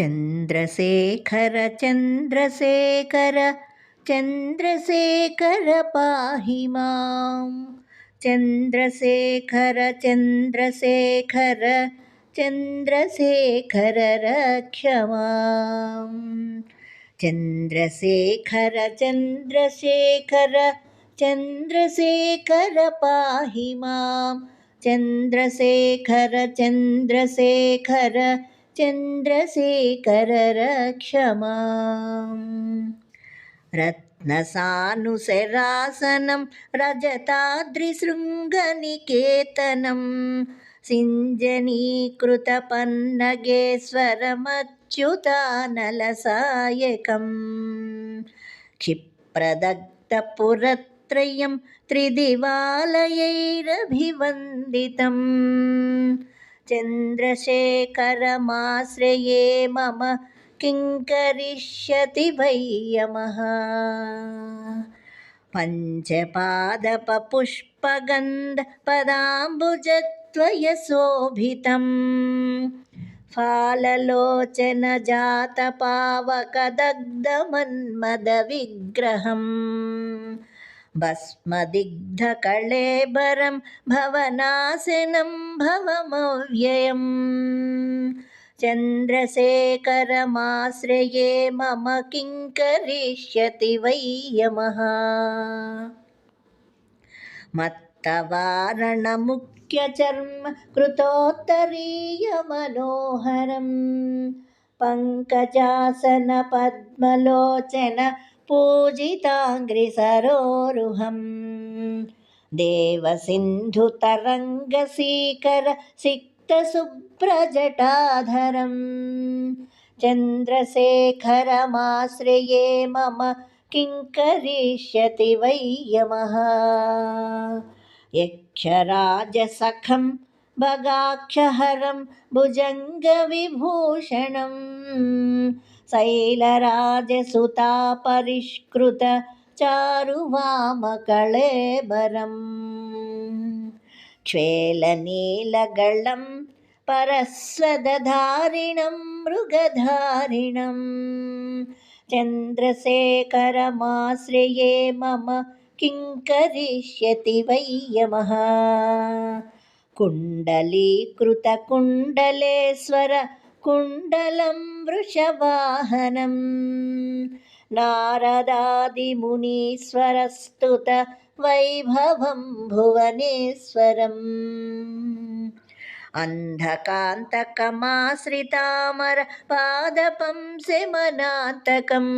चंद्रशेखर चंद्रशेखर चंद्रशेखर पाही माम। चंद्रशेखर चंद्रशेखर चंद्रशेखर रक्ष चंद्रशेखर चंद्रशेखर चंद्रशेखर पाही माम। चंद्रशेखर चंद्रशेखर चन्द्रशेखररक्षमा रत्नसानुशरासनं रजताद्रिशृङ्गनिकेतनं सिञ्जनीकृतपन्नगेश्वरमच्युतानलसायकं क्षिप्रदग्धपुरत्रयं त्रिदिवालयैरभिवन्दितम् चन्द्रशेखरमाश्रये मम किं करिष्यति वै यमः पञ्चपादपपुष्पगन्धपदाम्बुजत्वयशोभितं फाललोचनजातपावकदग्धमन्मदविग्रहम् भस्मदिग्धकळेबरं भवनाशनं भवमव्ययम् चन्द्रशेखरमाश्रये मम किं करिष्यति वै यमः मत्तवारणमुख्यचर्म कृतोत्तरीयमनोहरं पङ्कजासनपद्मलोचन पूजिताङ्घ्रिसरोरुहम्। देवसिन्धुतरङ्गसीकर सिक्तशुभ्रजटाधरं चन्द्रशेखरमाश्रये मम किं करिष्यति वै यमः। यक्षराजसखं भगाक्षहरं भुजङ्गविभूषणं शैलराजसुतापरिष्कृत चारुवामकळेबरम् क्ष्वेलनीलगलं परस्वदधारिणं मृगधारिणं चन्द्रशेखरमाश्रये मम किं करिष्यति वै यमः कुण्डलीकृतकुण्डलेश्वर कुण्डलं वृषवाहनं नारदादिमुनीश्वरस्तुत वैभवं भुवनेश्वरम् अन्धकान्तकमाश्रितामर पादपंसेमनातकम्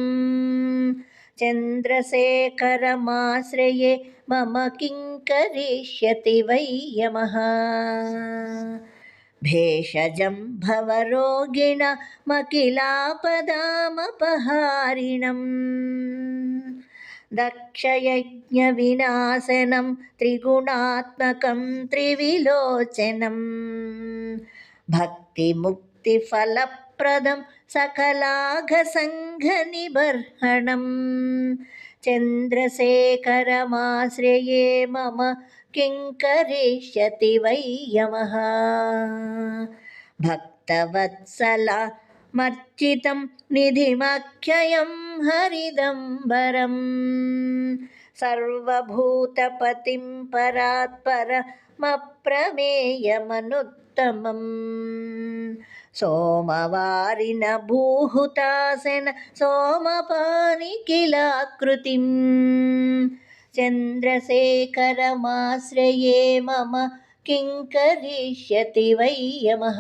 चन्द्रशेखरमाश्रये मम किं करिष्यति वै यमः भेषजं भवरोगिणमखिलापदामपहारिणम् दक्षयज्ञविनाशनं त्रिगुणात्मकं त्रिविलोचनं। भक्तिमुक्तिफलप्रदं सकलाघसङ्घनिबर्हणं। चन्द्रशेखरमाश्रये मम किं करिष्यति वै यमः भक्तवत्सला मर्चितं निधिमक्षयं हरिदम्बरं सर्वभूतपतिं परात्परमप्रमेयमनुत्तमम् सोमवारिण भूहुतासन सोमपानि किलाकृतिं चन्द्रशेखरमाश्रये मम किं करिष्यति वै यमः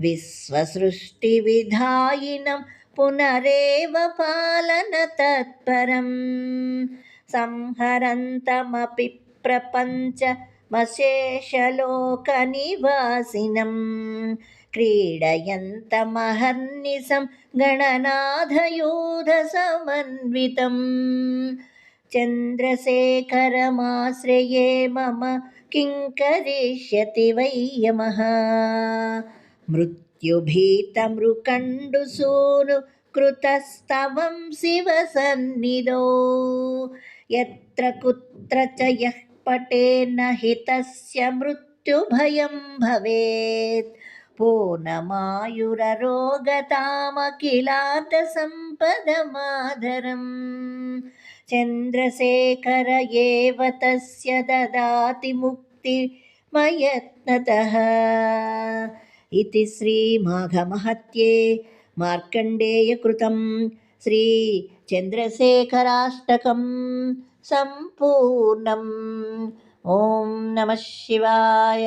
विश्वसृष्टिविधायिनं पुनरेव पालनतत्परं संहरन्तमपि క్రీడయంత మహర్నిసం గణనాథయూధసమన్వితం చంద్రశేఖరమాశ్రయే మమ కింకరిష్యతి వై యమః మృత్యుభీతమృకండుసూను కృతస్తవం శివ సన్నిధో ఎత్ర కుత్ర చ యః పటే న మృత్యుభయం భవేత్ पूर्णमायुररोगतामखिलार्थसम्पदमाधरम् चन्द्रशेखर एव तस्य ददाति मुक्तिमयत्नतः इति श्रीमाघमहत्ये मार्कण्डेयकृतं श्रीचन्द्रशेखराष्टकं सम्पूर्णम् ॐ नमः शिवाय